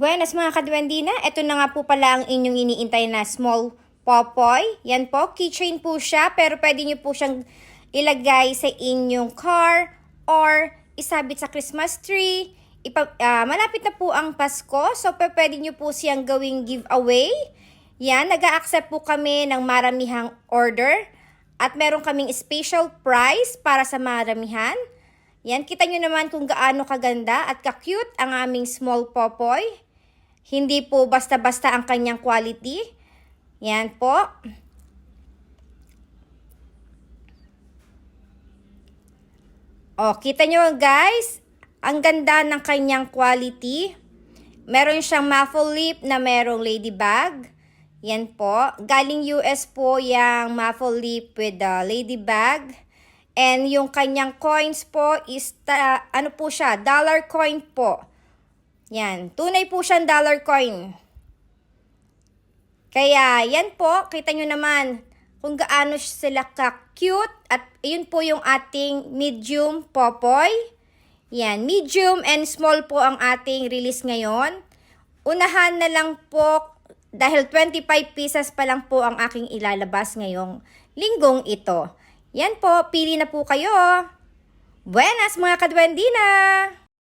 Buenas mga kadwendina, ito na nga po pala ang inyong iniintay na small popoy. Yan po, keychain po siya pero pwede nyo po siyang ilagay sa inyong car or isabit sa Christmas tree. Ipa, ah, malapit na po ang Pasko so pwede nyo po siyang gawing giveaway. Yan, nag accept po kami ng maramihang order at meron kaming special price para sa maramihan. Yan, kita nyo naman kung gaano kaganda at ka-cute ang aming small popoy. Hindi po basta-basta ang kanyang quality. Yan po. O, kita nyo guys, ang ganda ng kanyang quality. Meron siyang muffle lip na merong ladybag. Yan po. Galing US po yung muffle lip with the ladybag. And yung kanyang coins po is, ta- ano po siya, dollar coin po. Yan. Tunay po siyang dollar coin. Kaya, yan po, kita nyo naman kung gaano sila ka-cute. At yun po yung ating medium popoy. Yan, medium and small po ang ating release ngayon. Unahan na lang po dahil 25 pieces pa lang po ang aking ilalabas ngayong linggong ito. Yan po, pili na po kayo. Buenas mga kadwendina!